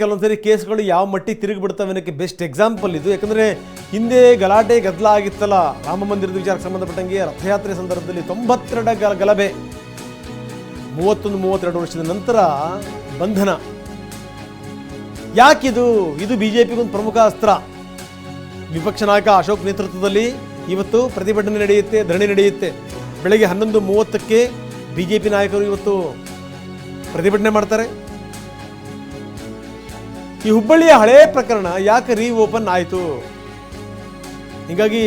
ಕೆಲವೊಂದ್ಸರಿ ಕೇಸ್ಗಳು ಯಾವ ಮಟ್ಟಿಗೆ ತಿರುಗಿ ಬಿಡ್ತವೆ ಅನ್ನೋಕ್ಕೆ ಬೆಸ್ಟ್ ಎಕ್ಸಾಂಪಲ್ ಇದು. ಯಾಕಂದರೆ ಹಿಂದೆ ಗಲಾಟೆ ಗದ್ದಲ ಆಗಿತ್ತಲ್ಲ, ರಾಮ ಮಂದಿರದ ವಿಚಾರಕ್ಕೆ ಸಂಬಂಧಪಟ್ಟಂಗೆ ರಥಯಾತ್ರೆ ಸಂದರ್ಭದಲ್ಲಿ ತೊಂಬತ್ತೆರಡ ಗಲ ಗಲಭೆ. ಮೂವತ್ತೊಂದು, ಮೂವತ್ತೆರಡು ವರ್ಷದ ನಂತರ ಬಂಧನ. ಯಾಕಿದು? ಇದು ಬಿ ಜೆ ಪಿಗೊಂದು ಪ್ರಮುಖ ಅಸ್ತ್ರ. ವಿಪಕ್ಷ ನಾಯಕ ಅಶೋಕ್ ನೇತೃತ್ವದಲ್ಲಿ ಇವತ್ತು ಪ್ರತಿಭಟನೆ ನಡೆಯುತ್ತೆ, ಧರಣಿ ನಡೆಯುತ್ತೆ. ಬೆಳಗ್ಗೆ ಹನ್ನೊಂದು ಮೂವತ್ತಕ್ಕೆ ಬಿಜೆಪಿ ನಾಯಕರು ಇವತ್ತು ಪ್ರತಿಭಟನೆ ಮಾಡ್ತಾರೆ. ಈ ಹುಬ್ಬಳ್ಳಿಯ ಹಳೇ ಪ್ರಕರಣ ಯಾಕೆ ರೀ ಓಪನ್ ಆಯಿತು? ಹೀಗಾಗಿ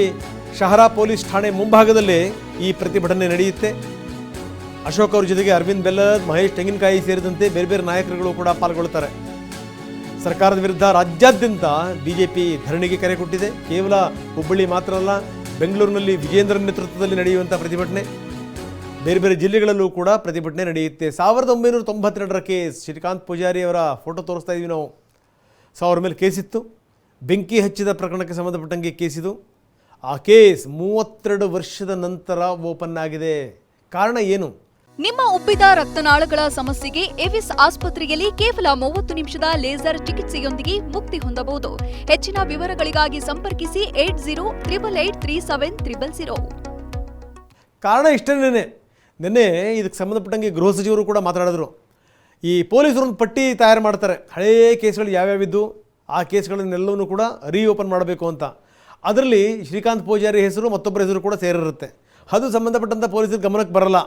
ಶಹರಾ ಪೊಲೀಸ್ ಠಾಣೆ ಮುಂಭಾಗದಲ್ಲಿ ಈ ಪ್ರತಿಭಟನೆ ನಡೆಯುತ್ತೆ. ಅಶೋಕ್ ಅವ್ರ ಜೊತೆಗೆ ಅರವಿಂದ್ ಬೆಲ್ಲದ್, ಮಹೇಶ್ ತೆಂಗಿನಕಾಯಿ ಸೇರಿದಂತೆ ಬೇರೆ ಬೇರೆ ನಾಯಕರುಗಳು ಕೂಡ ಪಾಲ್ಗೊಳ್ತಾರೆ. ಸರ್ಕಾರದ ವಿರುದ್ಧ ರಾಜ್ಯಾದ್ಯಂತ ಬಿಜೆಪಿ ಧರಣಿಗೆ ಕರೆ ಕೊಟ್ಟಿದೆ. ಕೇವಲ ಹುಬ್ಬಳ್ಳಿ ಮಾತ್ರ ಅಲ್ಲ, ಬೆಂಗಳೂರಿನಲ್ಲಿ ವಿಜೇಂದ್ರ ನೇತೃತ್ವದಲ್ಲಿ ನಡೆಯುವಂಥ ಪ್ರತಿಭಟನೆ. ಬೇರೆ ಬೇರೆ ಜಿಲ್ಲೆಗಳಲ್ಲೂ ಕೂಡ ಪ್ರತಿಭಟನೆ ನಡೆಯುತ್ತೆ. ಸಾವಿರದ ಒಂಬೈನೂರ ತೊಂಬತ್ತೆರಡರ ಕೇಸ್ ಶ್ರೀಕಾಂತ್ ಪೂಜಾರಿ ಅವರ ಫೋಟೋ ತೋರಿಸ್ತಾ ಇದೀವಿ ನಾವು. ಸೊ ಅವ್ರ ಮೇಲೆ ಕೇಸಿತ್ತು. ಬೆಂಕಿ ಹಚ್ಚಿದ ಪ್ರಕರಣಕ್ಕೆ ಸಂಬಂಧಪಟ್ಟಂಗೆ ಕೇಸಿದು. ಆ ಕೇಸ್ ಮೂವತ್ತೆರಡು ವರ್ಷದ ನಂತರ ಓಪನ್ ಆಗಿದೆ. ಕಾರಣ ಏನು? ನಿಮ್ಮ ಉಬ್ಬಿದ ರಕ್ತನಾಳಗಳ ಸಮಸ್ಯೆಗೆ ಎವಿಸ್ ಆಸ್ಪತ್ರೆಯಲ್ಲಿ ಕೇವಲ ಮೂವತ್ತು ನಿಮಿಷದ ಲೇಸರ್ ಚಿಕಿತ್ಸೆಯೊಂದಿಗೆ ಮುಕ್ತಿ ಹೊಂದಬಹುದು. ಹೆಚ್ಚಿನ ವಿವರಗಳಿಗಾಗಿ ಸಂಪರ್ಕಿಸಿ eight zero triple eight three seven triple zero. ಕಾರಣ ಇಷ್ಟೇ ನಿನ್ನೆ ಇದಕ್ಕೆ ಸಂಬಂಧಪಟ್ಟಂಗೆ ಗೃಹ ಸಚಿವರು ಕೂಡ ಮಾತನಾಡಿದ್ರು ಈ ಪೊಲೀಸರು ಒಂದು ಪಟ್ಟಿ ತಯಾರು ಮಾಡ್ತಾರೆ. ಹಳೆಯ ಕೇಸ್ಗಳು ಯಾವ್ಯಾವಿದ್ದು, ಆ ಕೇಸ್ಗಳನ್ನೆಲ್ಲವನ್ನೂ ಕೂಡ ರೀಓಪನ್ ಮಾಡಬೇಕು ಅಂತ. ಅದರಲ್ಲಿ ಶ್ರೀಕಾಂತ್ ಪೂಜಾರಿ ಹೆಸರು, ಮತ್ತೊಬ್ಬರ ಹೆಸರು ಕೂಡ ಸೇರಿರುತ್ತೆ. ಅದು ಸಂಬಂಧಪಟ್ಟಂಥ ಪೊಲೀಸರು ಗಮನಕ್ಕೆ ಬರಲ್ಲ.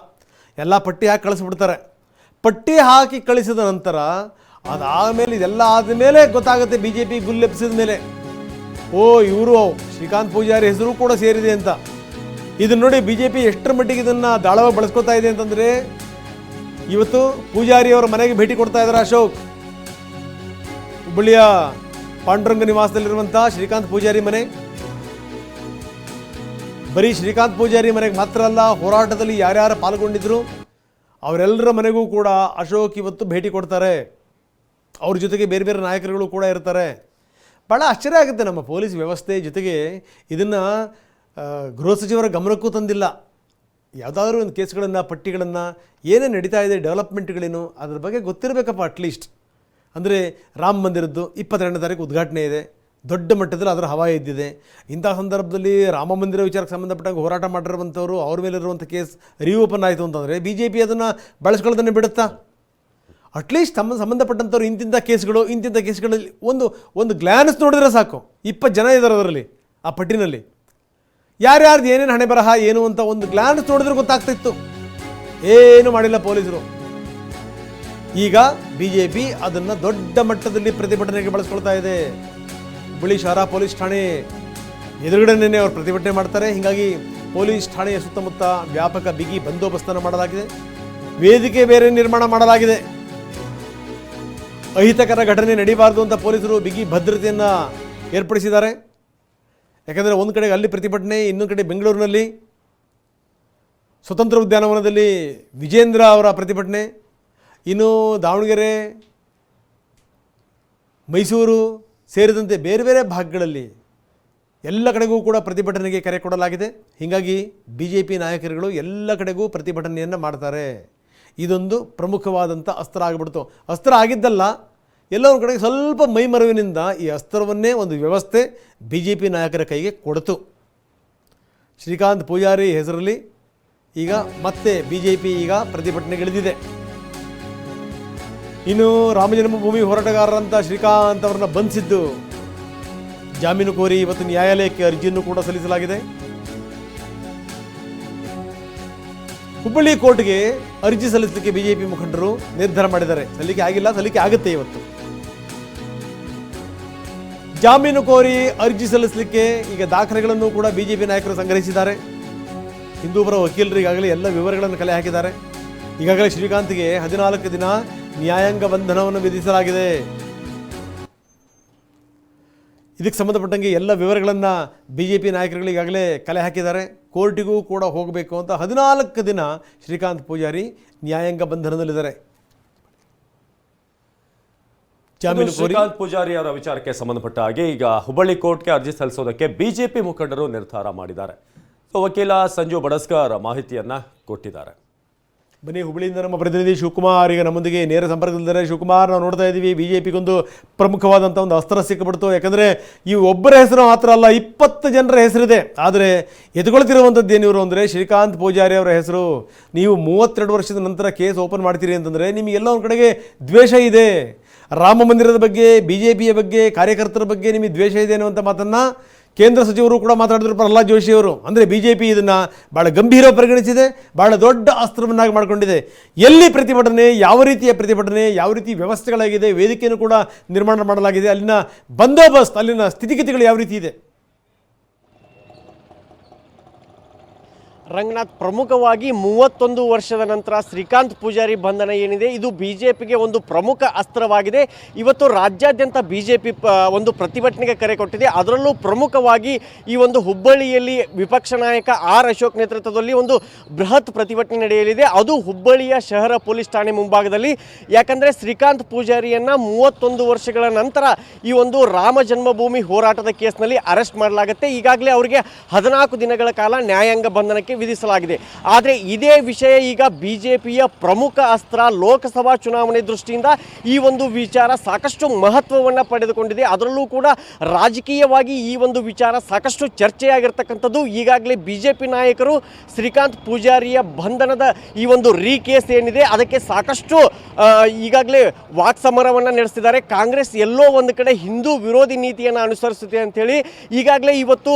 ಎಲ್ಲ ಪಟ್ಟಿ ಹಾಕಿ ಕಳಿಸ್ಬಿಡ್ತಾರೆ. ಪಟ್ಟಿ ಹಾಕಿ ಕಳಿಸಿದ ನಂತರ ಅದಾದಮೇಲೆ ಇದೆಲ್ಲ ಆದಮೇಲೆ ಗೊತ್ತಾಗುತ್ತೆ ಬಿ ಜೆ ಪಿ ಗುಲ್ಲೆಪ್ಸಿದ ಮೇಲೆ. ಓ, ಇವರು ಶ್ರೀಕಾಂತ್ ಪೂಜಾರಿ ಹೆಸರು ಕೂಡ ಸೇರಿದೆ ಅಂತ. ಇದನ್ನ ನೋಡಿ ಬಿ ಜೆ ಪಿ ಎಷ್ಟರ ಮಟ್ಟಿಗೆ ಇದನ್ನು ದಾಳವಾಗಿ ಬಳಸ್ಕೊತಾ ಇದೆ ಅಂತಂದರೆ ಇವತ್ತು ಪೂಜಾರಿ ಅವರ ಮನೆಗೆ ಭೇಟಿ ಕೊಡ್ತಾ ಇದ್ದಾರೆ ಅಶೋಕ್. ಹುಬ್ಬಳ್ಳಿಯ ಪಾಂಡುರಂಗ ನಿವಾಸದಲ್ಲಿರುವಂತಹ ಶ್ರೀಕಾಂತ್ ಪೂಜಾರಿ ಮನೆ. ಬರೀ ಶ್ರೀಕಾಂತ್ ಪೂಜಾರಿ ಮನೆಗೆ ಮಾತ್ರ ಅಲ್ಲ, ಹೋರಾಟದಲ್ಲಿ ಯಾರ್ಯಾರು ಪಾಲ್ಗೊಂಡಿದ್ರು, ಅವರೆಲ್ಲರ ಮನೆಗೂ ಕೂಡ ಅಶೋಕ್ ಇವತ್ತು ಭೇಟಿ ಕೊಡ್ತಾರೆ. ಅವ್ರ ಜೊತೆಗೆ ಬೇರೆ ಬೇರೆ ನಾಯಕರುಗಳು ಕೂಡ ಇರ್ತಾರೆ. ಭಾಳ ಆಶ್ಚರ್ಯ ಆಗುತ್ತೆ ನಮ್ಮ ಪೊಲೀಸ್ ವ್ಯವಸ್ಥೆ ಜೊತೆಗೆ ಇದನ್ನು ಗೃಹ ಸಚಿವರ ಗಮನಕ್ಕೂ ತಂದಿಲ್ಲ. ಯಾವುದಾದ್ರೂ ಒಂದು ಕೇಸ್ಗಳನ್ನು, ಪಟ್ಟಿಗಳನ್ನು ಏನೇ ನಡೀತಾ ಇದೆ, ಡೆವಲಪ್ಮೆಂಟ್ಗಳೇನು ಅದ್ರ ಬಗ್ಗೆ ಗೊತ್ತಿರಬೇಕಪ್ಪ ಅಟ್ಲೀಸ್ಟ್ ಅಂದರೆ ರಾಮ ಮಂದಿರದ್ದು ಇಪ್ಪತ್ತೆರಡನೇ ತಾರೀಕು ಉದ್ಘಾಟನೆ ಇದೆ. ದೊಡ್ಡ ಮಟ್ಟದಲ್ಲಿ ಅದರ ಹವಾ ಇದ್ದಿದೆ ಇಂಥ ಸಂದರ್ಭದಲ್ಲಿ ರಾಮ ಮಂದಿರ ವಿಚಾರಕ್ಕೆ ಸಂಬಂಧಪಟ್ಟಂಗೆ ಹೋರಾಟ ಮಾಡಿರುವಂಥವ್ರು ಅವ್ರ ಮೇಲಿರುವಂಥ ಕೇಸ್ ರೀಓಪನ್ ಆಯಿತು ಅಂತಂದರೆ ಬಿ ಜೆ ಪಿ ಅದನ್ನು ಬಳಸ್ಕೊಳ್ಳೋದನ್ನೇ ಬಿಡುತ್ತಾ? ಅಟ್ಲೀಸ್ಟ್ ತಮ್ಮ ಸಂಬಂಧಪಟ್ಟಂಥವ್ರು ಇಂತಿಂಥ ಕೇಸ್ಗಳು, ಇಂತಿಂಥ ಕೇಸ್ಗಳಲ್ಲಿ ಒಂದು ಒಂದು ಗ್ಲ್ಯಾನ್ಸ್ ನೋಡಿದ್ರೆ ಸಾಕು. ಇಪ್ಪತ್ತು ಜನ ಇದ್ದಾರೆ ಅದರಲ್ಲಿ, ಆ ಪಟ್ಟಿನಲ್ಲಿ. ಯಾರ್ಯಾರ್ದು ಏನೇನು ಹಣೆ ಬರಹ, ಏನು ಅಂತ ಒಂದು ಗ್ಲಾನ್ಸ್ ನೋಡಿದ್ರೆ ಗೊತ್ತಾಗ್ತಿತ್ತು. ಏನು ಮಾಡಿಲ್ಲ ಪೊಲೀಸರು. ಈಗ ಬಿ ಜೆ ಪಿ ಅದನ್ನು ದೊಡ್ಡ ಮಟ್ಟದಲ್ಲಿ ಪ್ರತಿಭಟನೆಗೆ ಬಳಸ್ಕೊಳ್ತಾ ಇದೆ. ಬಿಳಿ ಶಹರ ಪೊಲೀಸ್ ಠಾಣೆ ಎದುರುಗಡೆನೇ ಅವರು ಪ್ರತಿಭಟನೆ ಮಾಡ್ತಾರೆ. ಹೀಗಾಗಿ ಪೊಲೀಸ್ ಠಾಣೆಯ ಸುತ್ತಮುತ್ತ ವ್ಯಾಪಕ ಬಿಗಿ ಬಂದೋಬಸ್ತನ್ನು ಮಾಡಲಾಗಿದೆ. ವೇದಿಕೆ ಬೇರೆ ನಿರ್ಮಾಣ ಮಾಡಲಾಗಿದೆ. ಅಹಿತಕರ ಘಟನೆ ನಡೀಬಾರ್ದು ಅಂತ ಪೊಲೀಸರು ಬಿಗಿ ಭದ್ರತೆಯನ್ನು ಏರ್ಪಡಿಸಿದ್ದಾರೆ. ಯಾಕಂದರೆ ಒಂದು ಕಡೆ ಅಲ್ಲಿ ಪ್ರತಿಭಟನೆ, ಇನ್ನೊಂದು ಕಡೆ ಬೆಂಗಳೂರಿನಲ್ಲಿ. ಸ್ವತಂತ್ರ ಉದ್ಯಾನವನದಲ್ಲಿ ವಿಜೇಂದ್ರ ಅವರ ಪ್ರತಿಭಟನೆ, ಇನ್ನು ದಾವಣಗೆರೆ, ಮೈಸೂರು ಸೇರಿದಂತೆ ಬೇರೆ ಬೇರೆ ಭಾಗಗಳಲ್ಲಿ ಎಲ್ಲ ಕಡೆಗೂ ಕೂಡ ಪ್ರತಿಭಟನೆಗೆ ಕರೆ ಕೊಡಲಾಗಿದೆ. ಹೀಗಾಗಿ ಬಿ ಜೆ ಪಿ ನಾಯಕರುಗಳು ಎಲ್ಲ ಕಡೆಗೂ ಪ್ರತಿಭಟನೆಯನ್ನು ಮಾಡ್ತಾರೆ. ಇದೊಂದು ಪ್ರಮುಖವಾದಂಥ ಅಸ್ತ್ರ ಆಗಿಬಿಡ್ತು. ಅಸ್ತ್ರ ಆಗಿದ್ದಲ್ಲ ಎಲ್ಲೋ ಒಂದು ಕಡೆಗೆ ಸ್ವಲ್ಪ ಮೈಮರವಿನಿಂದ ಈ ಅಸ್ತ್ರವನ್ನೇ ಒಂದು ವ್ಯವಸ್ಥೆ ಬಿ ಜೆ ಪಿ ನಾಯಕರ ಕೈಗೆ ಕೊಡ್ತು. ಶ್ರೀಕಾಂತ್ ಪೂಜಾರಿ ಹೆಸರಲ್ಲಿ ಈಗ ಮತ್ತೆ ಬಿ ಜೆ ಪಿ ಈಗ ಪ್ರತಿಭಟನೆಗಿಳಿದಿದೆ. ಇನ್ನು ರಾಮ ಜನ್ಮಭೂಮಿ ಹೋರಾಟಗಾರರಂತ ಶ್ರೀಕಾಂತ್ ಅವರನ್ನ ಬಂಧಿಸಿದ್ದು ಜಾಮೀನು ಕೋರಿ ಇವತ್ತು ನ್ಯಾಯಾಲಯಕ್ಕೆ ಅರ್ಜಿಯನ್ನು ಕೂಡ ಸಲ್ಲಿಸಲಾಗಿದೆ. ಹುಬ್ಬಳ್ಳಿ ಕೋರ್ಟ್ಗೆ ಅರ್ಜಿ ಸಲ್ಲಿಸಲಿಕ್ಕೆ ಬಿಜೆಪಿ ಮುಖಂಡರು ನಿರ್ಧಾರ ಮಾಡಿದ್ದಾರೆ. ಸಲ್ಲಿಕೆ ಆಗಿಲ್ಲ, ಸಲ್ಲಿಕೆ ಆಗುತ್ತೆ ಇವತ್ತು. ಜಾಮೀನು ಕೋರಿ ಅರ್ಜಿ ಸಲ್ಲಿಸಲಿಕ್ಕೆ ಈಗ ದಾಖಲೆಗಳನ್ನು ಕೂಡ ಬಿಜೆಪಿ ನಾಯಕರು ಸಂಗ್ರಹಿಸಿದ್ದಾರೆ. ಹಿಂದೂಪರ ವಕೀಲರು ಈಗಾಗಲೇ ಎಲ್ಲ ವಿವರಗಳನ್ನು ಕಲೆ ಹಾಕಿದ್ದಾರೆ. ಈಗಾಗಲೇ ಶ್ರೀಕಾಂತ್ಗೆ ಹದಿನಾಲ್ಕು ದಿನ ನ್ಯಾಯಾಂಗ ಬಂಧನವನ್ನು ವಿಧಿಸಲಾಗಿದೆ. ಇದಕ್ಕೆ ಸಂಬಂಧಪಟ್ಟಂಗೆ ಎಲ್ಲ ವಿವರಗಳನ್ನು ಬಿ ಜೆ ಪಿ ನಾಯಕರುಗಳು ಈಗಾಗಲೇ ಕಲೆ ಹಾಕಿದ್ದಾರೆ. ಕೋರ್ಟಿಗೂ ಕೂಡ ಹೋಗಬೇಕು ಅಂತ ಹದಿನಾಲ್ಕು ದಿನ ಶ್ರೀಕಾಂತ್ ಪೂಜಾರಿ ನ್ಯಾಯಾಂಗ ಬಂಧನದಲ್ಲಿದ್ದಾರೆ. ಶ್ರೀಕಾಂತ್ ಪೂಜಾರಿ ಅವರ ವಿಚಾರಕ್ಕೆ ಸಂಬಂಧಪಟ್ಟ ಹಾಗೆ ಈಗ ಹುಬ್ಬಳ್ಳಿ ಕೋರ್ಟ್ಗೆ ಅರ್ಜಿ ಸಲ್ಲಿಸೋದಕ್ಕೆ ಬಿಜೆಪಿ ಮುಖಂಡರು ನಿರ್ಧಾರ ಮಾಡಿದ್ದಾರೆ. ಸೊ ವಕೀಲ ಸಂಜು ಬಡಸ್ಕರ್ ಮಾಹಿತಿಯನ್ನು ಕೊಟ್ಟಿದ್ದಾರೆ. ಬನ್ನಿ ಹುಬ್ಬಳ್ಳಿಯಿಂದ ನಮ್ಮ ಪ್ರತಿನಿಧಿ ಶಿವಕುಮಾರ್. ಈಗ ನಮ್ಮೊಂದಿಗೆ ನೇರ ಸಂಪರ್ಕದಲ್ಲಿದ್ದಾರೆ ಶಿವಕುಮಾರ್. ನಾವು ನೋಡ್ತಾ ಇದ್ದೀವಿ ಬಿ ಜೆ ಪಿಗೊಂದು ಪ್ರಮುಖವಾದಂಥ ಒಂದು ಅಸ್ತ್ರ ಸಿಕ್ಕಿಬಿಡ್ತು. ಯಾಕಂದರೆ ಈ ಒಬ್ಬರ ಹೆಸರು ಮಾತ್ರ ಅಲ್ಲ, ಇಪ್ಪತ್ತು ಜನರ ಹೆಸರಿದೆ. ಆದರೆ ಎದುಗೊಳ್ತಿರುವಂಥದ್ದು ಏನಿವರು ಅಂದರೆ ಶ್ರೀಕಾಂತ್ ಪೂಜಾರಿ ಅವರ ಹೆಸರು. ನೀವು ಮೂವತ್ತೆರಡು ವರ್ಷದ ನಂತರ ಕೇಸ್ ಓಪನ್ ಮಾಡ್ತೀರಿ ಅಂತಂದರೆ ನಿಮಗೆಲ್ಲ ಒಂದು ಕಡೆಗೆ ದ್ವೇಷ ಇದೆ. ರಾಮ ಮಂದಿರದ ಬಗ್ಗೆ ಬಿ ಜೆ ಪಿಯ ಬಗ್ಗೆ, ಕಾರ್ಯಕರ್ತರ ಬಗ್ಗೆ ನಿಮಗೆ ದ್ವೇಷ ಇದೆ ಅನ್ನುವಂಥ ಮಾತನ್ನು ಕೇಂದ್ರ ಸಚಿವರು ಕೂಡ ಮಾತಾಡಿದ್ರು, ಪ್ರಹ್ಲಾದ್ ಜೋಶಿ ಅವರು. ಅಂದರೆ ಬಿ ಜೆ ಪಿ ಇದನ್ನು ಭಾಳ ಗಂಭೀರ ಪರಿಗಣಿಸಿದೆ ಭಾಳ ದೊಡ್ಡ ಅಸ್ತ್ರವನ್ನಾಗಿ ಮಾಡಿಕೊಂಡಿದೆ. ಎಲ್ಲಿ ಪ್ರತಿಭಟನೆ, ಯಾವ ರೀತಿಯ ಪ್ರತಿಭಟನೆ, ಯಾವ ರೀತಿ ವ್ಯವಸ್ಥೆಗಳಾಗಿದೆ, ವೇದಿಕೆಯನ್ನು ಕೂಡ ನಿರ್ಮಾಣ ಮಾಡಲಾಗಿದೆ, ಅಲ್ಲಿನ ಬಂದೋಬಸ್ತ್, ಅಲ್ಲಿನ ಸ್ಥಿತಿಗತಿಗಳು ಯಾವ ರೀತಿ ಇದೆ? ರಂಗನಾಥ್ ಪ್ರಮುಖವಾಗಿ ಮೂವತ್ತೊಂದು ವರ್ಷದ ನಂತರ ಶ್ರೀಕಾಂತ್ ಪೂಜಾರಿ ಬಂಧನ ಏನಿದೆ, ಇದು ಬಿ ಜೆ ಪಿಗೆ ಒಂದು ಪ್ರಮುಖ ಅಸ್ತ್ರವಾಗಿದೆ. ಇವತ್ತು ರಾಜ್ಯಾದ್ಯಂತ ಬಿ ಜೆ ಪಿ ಒಂದು ಪ್ರತಿಭಟನೆಗೆ ಕರೆ ಕೊಟ್ಟಿದೆ. ಅದರಲ್ಲೂ ಪ್ರಮುಖವಾಗಿ ಈ ಒಂದು ಹುಬ್ಬಳ್ಳಿಯಲ್ಲಿ ವಿಪಕ್ಷ ನಾಯಕ ಆರ್ ಅಶೋಕ್ ನೇತೃತ್ವದಲ್ಲಿ ಒಂದು ಬೃಹತ್ ಪ್ರತಿಭಟನೆ ನಡೆಯಲಿದೆ. ಅದು ಹುಬ್ಬಳ್ಳಿಯ ಶಹರ ಪೊಲೀಸ್ ಠಾಣೆ ಮುಂಭಾಗದಲ್ಲಿ. ಯಾಕಂದರೆ ಶ್ರೀಕಾಂತ್ ಪೂಜಾರಿಯನ್ನು ಮೂವತ್ತೊಂದು ವರ್ಷಗಳ ನಂತರ ಈ ಒಂದು ರಾಮ ಜನ್ಮಭೂಮಿ ಹೋರಾಟದ ಕೇಸ್ನಲ್ಲಿ ಅರೆಸ್ಟ್ ಮಾಡಲಾಗುತ್ತೆ. ಈಗಾಗಲೇ ಅವರಿಗೆ ಹದಿನಾಲ್ಕು ದಿನಗಳ ಕಾಲ ನ್ಯಾಯಾಂಗ ಬಂಧನಕ್ಕೆ ವಿಧಿಸಲಾಗಿದೆ. ಆದರೆ ಇದೇ ವಿಷಯ ಈಗ ಬಿ ಜೆ ಪಿಯ ಪ್ರಮುಖ ಅಸ್ತ್ರ ಲೋಕಸಭಾ ಚುನಾವಣೆ ದೃಷ್ಟಿಯಿಂದ ಈ ಒಂದು ವಿಚಾರ ಸಾಕಷ್ಟು ಮಹತ್ವವನ್ನು ಪಡೆದುಕೊಂಡಿದೆ. ಅದರಲ್ಲೂ ಕೂಡ ರಾಜಕೀಯವಾಗಿ ಈ ಒಂದು ವಿಚಾರ ಸಾಕಷ್ಟು ಚರ್ಚೆಯಾಗಿರ್ತಕ್ಕಂಥದ್ದು. ಈಗಾಗಲೇ ಬಿ ಜೆ ಪಿ ನಾಯಕರು ಶ್ರೀಕಾಂತ್ ಪೂಜಾರಿಯ ಬಂಧನದ ಈ ಒಂದು ರೀ ಕೇಸ್ ಏನಿದೆ, ಅದಕ್ಕೆ ಸಾಕಷ್ಟು ಈಗಾಗಲೇ ವಾಕ್ಸಮರವನ್ನು ನಡೆಸಿದ್ದಾರೆ ಕಾಂಗ್ರೆಸ್ ಎಲ್ಲೋ ಒಂದು ಕಡೆ ಹಿಂದೂ ವಿರೋಧಿ ನೀತಿಯನ್ನು ಅನುಸರಿಸುತ್ತೆ ಅಂತೇಳಿ ಈಗಾಗಲೇ ಇವತ್ತು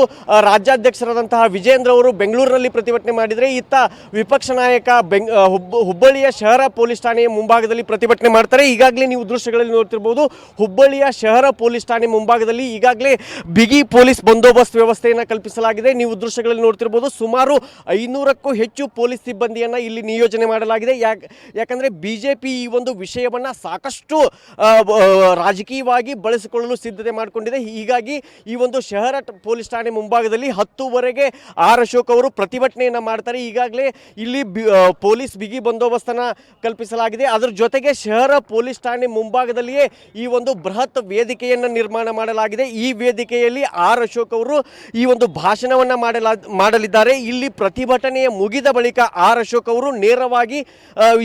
ರಾಜ್ಯಾಧ್ಯಕ್ಷರಾದಂತಹ ವಿಜೇಂದ್ರ ಅವರು ಬೆಂಗಳೂರಿನಲ್ಲಿ ಪ್ರತಿಭಟನೆ ಮಾಡಿದರೆ ಇತ್ತ ವಿಪಕ್ಷ ನಾಯಕ ಬೆಂಗ್ ಹುಬ್ಬ ಹುಬ್ಬಳ್ಳಿಯ ಶಹರ ಪೊಲೀಸ್ ಠಾಣೆಯ ಮುಂಭಾಗದಲ್ಲಿ ಪ್ರತಿಭಟನೆ ಮಾಡ್ತಾರೆ. ಈಗಾಗಲೇ ನೀವು ದೃಶ್ಯಗಳಲ್ಲಿ ನೋಡ್ತಿರ್ಬೋದು, ಹುಬ್ಬಳ್ಳಿಯ ಶಹರ ಪೊಲೀಸ್ ಠಾಣೆ ಮುಂಭಾಗದಲ್ಲಿ ಈಗಾಗಲೇ ಬಿಗಿ ಪೊಲೀಸ್ ಬಂದೋಬಸ್ತ್ ವ್ಯವಸ್ಥೆಯನ್ನು ಕಲ್ಪಿಸಲಾಗಿದೆ. ನೀವು ದೃಶ್ಯಗಳಲ್ಲಿ ನೋಡ್ತಿರ್ಬೋದು, ಸುಮಾರು ಐನೂರಕ್ಕೂ ಹೆಚ್ಚು ಪೊಲೀಸ್ ಸಿಬ್ಬಂದಿಯನ್ನು ಇಲ್ಲಿ ನಿಯೋಜನೆ ಮಾಡಲಾಗಿದೆ. ಯಾಕೆ ಯಾಕಂದರೆ ಬಿ ಜೆ ಪಿ ಈ ಒಂದು ವಿಷಯವನ್ನು ಸಾಕಷ್ಟು ರಾಜಕೀಯವಾಗಿ ಬಳಸಿಕೊಳ್ಳಲು ಸಿದ್ಧತೆ ಮಾಡಿಕೊಂಡಿದೆ. ಹೀಗಾಗಿ ಈ ಒಂದು ಶಹರ ಪೊಲೀಸ್ ಠಾಣೆ ಮುಂಭಾಗದಲ್ಲಿ ಹತ್ತುವರೆಗೆ ಆರ್ ಅಶೋಕ್ ಅವರು ಪ್ರತಿಭಟನೆಯನ್ನು ಮಾಡ್ತಾರೆ. ಈಗಾಗಲೇ ಇಲ್ಲಿ ಪೊಲೀಸ್ ಬಿಗಿ ಬಂದೋಬಸ್ತನ್ನು ಕಲ್ಪಿಸಲಾಗಿದೆ. ಅದರ ಜೊತೆಗೆ ಶಹರ ಪೊಲೀಸ್ ಠಾಣೆ ಮುಂಭಾಗದಲ್ಲಿಯೇ ಈ ಒಂದು ಬೃಹತ್ ವೇದಿಕೆಯನ್ನು ನಿರ್ಮಾಣ ಮಾಡಲಾಗಿದೆ. ಈ ವೇದಿಕೆಯಲ್ಲಿ ಆರ್ ಅಶೋಕ್ ಅವರು ಈ ಒಂದು ಭಾಷಣವನ್ನು ಮಾಡಲಾ, ಮಾಡಲಿದ್ದಾರೆ. ಇಲ್ಲಿ ಪ್ರತಿಭಟನೆಯ ಮುಗಿದ ಬಳಿಕ ಆರ್ ಅಶೋಕ್ ಅವರು ನೇರವಾಗಿ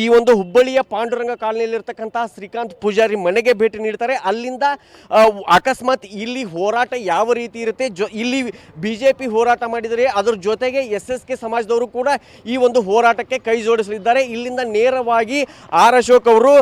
ಈ ಒಂದು ಹುಬ್ಬಳ್ಳಿಯ ಪಾಂಡುರಂಗ ಕಾಲನಿಯಲ್ಲಿರ್ತಕ್ಕಂತಹ ಶ್ರೀಕಾಂತ್ ಪೂಜಾರಿ ಮನೆಗೆ ಭೇಟಿ ನೀಡ್ತಾರೆ. ಅಲ್ಲಿಂದ ಅಕಸ್ಮಾತ್ ಇಲ್ಲಿ ಹೋರಾಟ ಯಾವ ರೀತಿ ಇರುತ್ತೆ? ಇಲ್ಲಿ ಬಿಜೆಪಿ ಹೋರಾಟ ಮಾಡಿದರೆ ಅದರ ಜೊತೆಗೆ ಎಸ್ ಎಸ್ ಕೆ ಸಮಾಜದವರು ಕೂಡ ಈ ಒಂದು ಹೋರಾಟಕ್ಕೆ ಕೈ ಜೋಡಿಸಲಿದ್ದಾರೆ. ಇಲ್ಲಿಂದ ನೇರವಾಗಿ ಆರ್ ಅಶೋಕ್ ಅವರು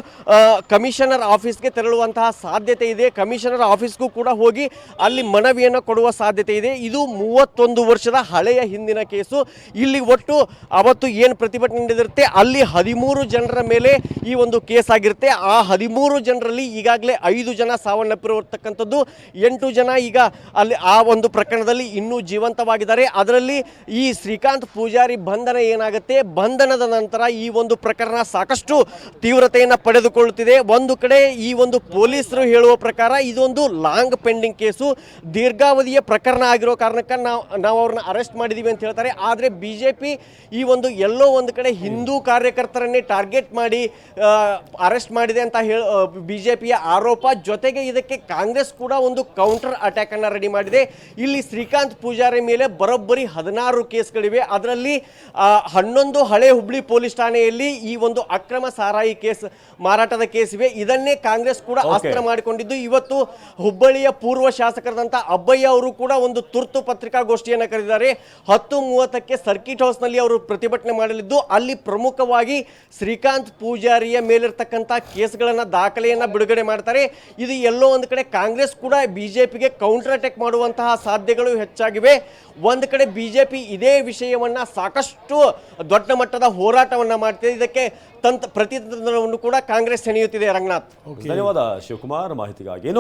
ಕಮಿಷನರ್ ಆಫೀಸ್ಗೆ ತೆರಳುವಂತಹ ಸಾಧ್ಯತೆ ಇದೆ. ಕಮಿಷನರ್ ಆಫೀಸ್ಗೂ ಕೂಡ ಹೋಗಿ ಅಲ್ಲಿ ಮನವಿಯನ್ನು ಕೊಡುವ ಸಾಧ್ಯತೆ ಇದೆ. ಇದು ಮೂವತ್ತೊಂದು ವರ್ಷದ ಹಳೆಯ ಹಿಂದಿನ ಕೇಸು. ಇಲ್ಲಿ ಒಟ್ಟು ಅವತ್ತು ಏನು ಪ್ರತಿಭಟನೆ ನಡೆದಿರುತ್ತೆ, ಅಲ್ಲಿ ಹದಿಮೂರು ಜನರ ಮೇಲೆ ಈ ಒಂದು ಕೇಸ್ ಆಗಿರುತ್ತೆ. ಆ ಹದಿಮೂರು ಜನರಲ್ಲಿ ಈಗಾಗಲೇ ಐದು ಜನ ಸಾವನ್ನಪ್ಪಿರತಕ್ಕಂಥದ್ದು. ಎಂಟು ಜನ ಈಗ ಅಲ್ಲಿ ಆ ಒಂದು ಪ್ರಕರಣದಲ್ಲಿ ಇನ್ನೂ ಜೀವಂತವಾಗಿದ್ದಾರೆ. ಅದರಲ್ಲಿ ಈ ಶ್ರೀಕಾಂತ್ ಪೂಜಾರಿ ಬಂಧನ ಏನಾಗುತ್ತೆ? ಬಂಧನದ ನಂತರ ಈ ಒಂದು ಪ್ರಕರಣ ಸಾಕಷ್ಟು ತೀವ್ರತೆಯನ್ನು ಪಡೆದುಕೊಳ್ಳುತ್ತಿದೆ. ಒಂದು ಕಡೆ ಈ ಒಂದು ಪೊಲೀಸರು ಹೇಳುವ ಪ್ರಕಾರ ಇದೊಂದು ಲಾಂಗ್ ಪೆಂಡಿಂಗ್ ಕೇಸು. ದೀರ್ಘಾವಧಿಯ ಪ್ರಕರಣ ಆಗಿರೋ ಕಾರಣಕ್ಕೆ ನಾವು ನಾವು ಅವ್ರನ್ನ ಅರೆಸ್ಟ್ ಮಾಡಿದ್ದೀವಿ ಅಂತ ಹೇಳ್ತಾರೆ. ಆದರೆ ಬಿ ಜೆ ಪಿ ಈ ಒಂದು ಎಲ್ಲೋ ಒಂದು ಕಡೆ ಹಿಂದೂ ಕಾರ್ಯಕರ್ತರನ್ನೇ ಟಾರ್ಗೆಟ್ ಮಾಡಿ ಅರೆಸ್ಟ್ ಮಾಡಿದೆ ಅಂತ ಹೇಳ ಬಿ ಜೆ ಪಿಯ ಆರೋಪ. ಜೊತೆಗೆ ಇದಕ್ಕೆ ಕಾಂಗ್ರೆಸ್ ಕೂಡ ಒಂದು ಕೌಂಟರ್ ಅಟ್ಯಾಕ್ ಅನ್ನ ರೆಡಿ ಮಾಡಿದೆ. ಇಲ್ಲಿ ಶ್ರೀಕಾಂತ್ ಪೂಜಾರಿ ಮೇಲೆ ಬರೋಬ್ಬರಿ ಹದಿನಾರು ಕೇಸ್ಗಳಿವೆ. ಅದರಲ್ಲಿ ಹನ್ನೊಂದು ಹಳೆ ಹುಬ್ಳಿ ಪೊಲೀಸ್ ಠಾಣೆಯಲ್ಲಿ ಈ ಒಂದು ಅಕ್ರಮ ಸಾರಾಯಿ ಕೇಸ್ ಮಾರಾಟದ ಕೇಸ್ ಇವೆ. ಇದನ್ನೇ ಕಾಂಗ್ರೆಸ್ ಕೂಡ ಆಸ್ತ್ರ ಅಸ್ತ್ರ ಮಾಡಿಕೊಂಡಿದ್ದು. ಇವತ್ತು ಹುಬ್ಬಳ್ಳಿಯ ಪೂರ್ವ ಶಾಸಕರಾದಂಥ ಅಬ್ಬಯ್ಯ ಅವರು ಕೂಡ ಒಂದು ತುರ್ತು ಪತ್ರಿಕಾಗೋಷ್ಠಿಯನ್ನು ಕರೆದಿದ್ದಾರೆ. ಹತ್ತು ಮೂವತ್ತಕ್ಕೆ ಸರ್ಕಿಟ್ ಹೌಸ್ನಲ್ಲಿ ಅವರು ಪ್ರತಿಭಟನೆ ಮಾಡಲಿದ್ದು ಅಲ್ಲಿ ಪ್ರಮುಖವಾಗಿ ಶ್ರೀಕಾಂತ್ ಪೂಜಾರಿಯ ಮೇಲಿರ್ತಕ್ಕಂಥ ಕೇಸ್ಗಳನ್ನು ದಾಖಲೆಯನ್ನು ಬಿಡುಗಡೆ ಮಾಡ್ತಾರೆ. ಇದು ಎಲ್ಲೋ ಒಂದು ಕಡೆ ಕಾಂಗ್ರೆಸ್ ಕೂಡ ಬಿಜೆಪಿಗೆ ಕೌಂಟರ್ ಅಟ್ಯಾಕ್ ಮಾಡುವಂತಹ ಸಾಧ್ಯಗಳು ಹೆಚ್ಚಾಗಿವೆ. ಒಂದು ಕಡೆ ಬಿಜೆಪಿ ಇದೇ ವಿಷಯವನ್ನು ಸಾಕಷ್ಟು ದೊಡ್ಡ ಮಟ್ಟದ ಹೋರಾಟವನ್ನು ಮಾಡ್ತಿದೆ. ಇದಕ್ಕೆ ತಂತ್ರ ಪ್ರತಿತಂತ್ರವನ್ನು ಕೂಡ ಕಾಂಗ್ರೆಸ್ ಸೆಣೆಯುತ್ತಿದೆ ರಂಗನಾಥ್. ಧನ್ಯವಾದ ಶಿವಕುಮಾರ್. ಮಾಹಿತಿಗಾಗಿ